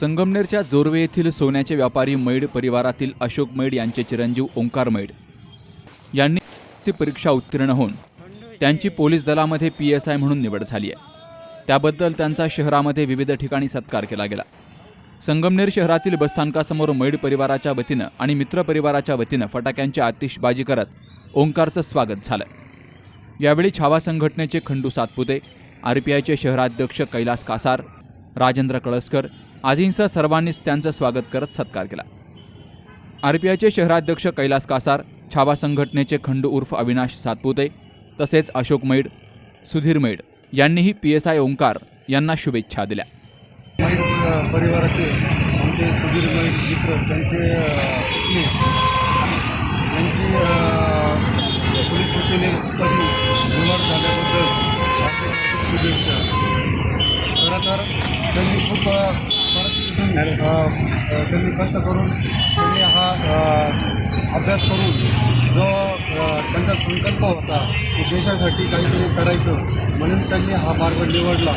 संगमनेरच्या जोरवे येथील सोन्याचे व्यापारी मैड परिवारातील अशोक मैड यांचे चिरंजीव ओंकार मैड. यांनी परीक्षा उत्तीर्ण होऊन त्यांची पोलीस दलामध्ये पी एस आय म्हणून निवड झाली आहे. त्याबद्दल त्यांचा शहरामध्ये विविध ठिकाणी सत्कार केला गेला. संगमनेर शहरातील बसस्थानकासमोर मैड परिवाराच्या वतीनं आणि मित्र परिवाराच्या वतीनं फटाक्यांची आतिषबाजी करत ओंकारचं स्वागत झालं. यावेळी छावा संघटनेचे खंडू सातपुते आर पी आयचे शहराध्यक्ष कैलास कासार राजेंद्र कळसकर आधींसह सर्वांनीच त्यांचं स्वागत करत सत्कार केला. आरपीआयचे शहराध्यक्ष कैलास कासार छावा संघटनेचे खंडू उर्फ अविनाश सातपुते तसेच अशोक मैड सुधीर मैड यांनीही पी एस आय ओंकार यांना शुभेच्छा दिल्या. परिवाराचे आमचे सुधीर मैद मित्र त्यांचे अ, पत्नी यांची अ, पोलीस उपनिरीक्षकपदी निवड झाल्याबद्दल शुभेच्छा. खूप त्यांनी कष्ट करून त्यांनी हा अभ्यास करून जो त्यांचा संकल्प होता की देशासाठी काहीतरी करायचं म्हणून त्यांनी हा मार्ग निवडला.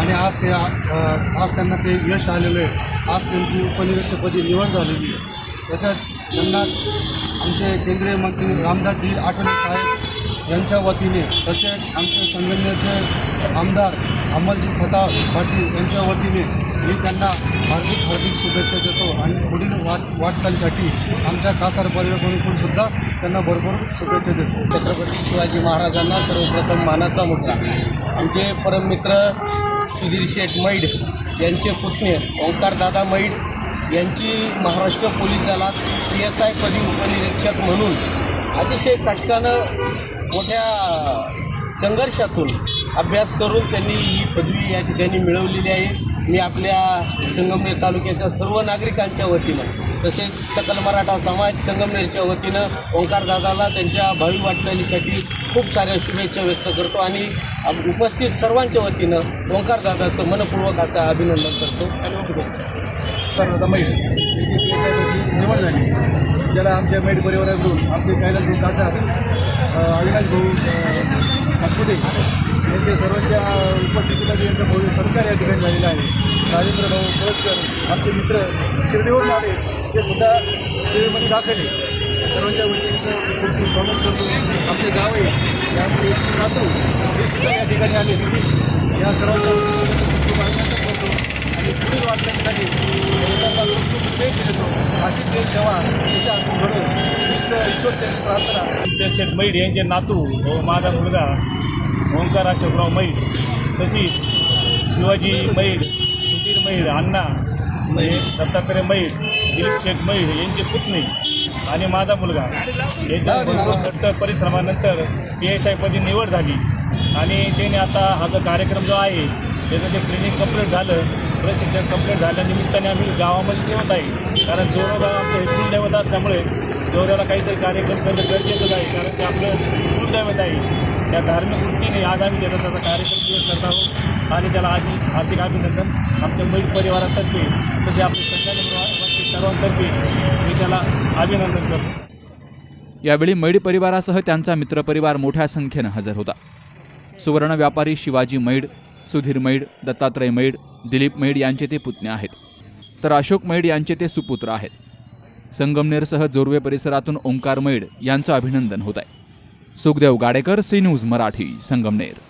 आणि आज ते आज त्यांना ते यश आलेलं आहे. आज त्यांची उपनिवेशपदी निवड झालेली आहे. तसंच त्यांना आमचे केंद्रीय मंत्री रामदासजी आठवले साहेब यांच्या वतीने तसेच आमचे संघटनेचे आमदार अमलजी खता पाटील यांच्या वतीने मी त्यांना हार्दिक हार्दिक शुभेच्छा देतो आणि पुढील वाट वाटचालीसाठी आमच्या कासार परिवाराकडून सुद्धा त्यांना भरपूर शुभेच्छा देतो. छत्रपती शिवाजी महाराजांना सर्वप्रथम मानाचा मुद्दा. आमचे परममित्र सुधीर शेठ मैड यांचे पुतणे ओंकारदादा मैड यांची महाराष्ट्र पोलीस दलात पी एस आय पदी उपनिरीक्षक म्हणून अतिशय कष्टानं मोठ्या संघर्षातून अभ्यास करून त्यांनी ही पदवी या ठिकाणी मिळवलेली आहे. मी आपल्या संगमनेर तालुक्याच्या सर्व नागरिकांच्या वतीनं तसेच सकल मराठा समाज संगमनेरच्या वतीनं ओंकारदादाला त्यांच्या भावी वाटचालीसाठी खूप साऱ्या शुभेच्छा व्यक्त करतो आणि उपस्थित सर्वांच्या वतीनं ओंकारदादाचं मनपूर्वक असं अभिनंदन करतो. निवड झाली. ज्याला आमच्या मेट परिवारातून आमचे कैलास भाऊ कासार अविनाश भाऊ सातपुते यांच्या सर्वांच्या उपस्थितीमध्ये यांचं भव्य सत्कार या ठिकाणी झालेलं आहे. राजेंद्र भाऊ कळसकर आमचे मित्र शिर्डीवरून आले ते सुद्धा सेवेमध्ये दाखल सर्वांच्या वतीचं खूप खूप स्वागत करतो. आपले जावे यामध्ये नातू हे सुद्धा या ठिकाणी आले. या सर्वांच्या पुढील वाटण्यासाठी लोकांना खूप शुभेच्छा देतो अशी देश सेवा त्याच्या हातून हीच ईश्वर त्यांची प्रार्थना अध्यक्ष मैड यांचे नातू व माझा मुलगा ओंकार अशोकराव मैड तशीच शिवाजी मैड सुधीर मैड अण्णा दत्तात्रय मैड दिलीप शेठ मैड यांची पुतणी आणि माझा मुलगा. यांच्या भरपूर कट्टर परिश्रमानंतर पी एस आयपदी निवड झाली आणि त्याने आता हा जो कार्यक्रम जो आहे त्याचं जे ट्रेनिंग कंप्लीट झालं प्रशिक्षण कंप्लीट झाल्यानिमित्ताने आम्ही गावामध्ये ठेवत आहे. कारण जोरो आमचं हे कुलदैवत असल्यामुळे जोऱ्याला काहीतरी कार्यक्रम करणं गरजेचं आहे. कारण ते आपलं कुलदैवत आहे. त्या धार्मिक वृत्तीने आज आम्ही त्याचा त्याचा कार्यक्रम दिवस करत आहोत. आणि त्याला आधी हार्दिक अभिनंदन. आमच्या मैल परिवारातर्फे तसे आपले संघटना सर्वांतर्फे मी त्याला अभिनंदन करतो. यावेळी मैड परिवारासह त्यांचा मित्रपरिवार मोठ्या संख्येनं हजर होता. सुवर्ण व्यापारी शिवाजी मैड सुधीर मैड दत्तात्रय मैड दिलीप मैड यांचे ते पुतणे आहेत. तर अशोक मैड यांचे ते सुपुत्र आहेत. संगमनेरसह जोरवे परिसरातून ओंकार मैड यांचं अभिनंदन होत आहे. Sukhdev Gadekar C news Marathi Sangamner.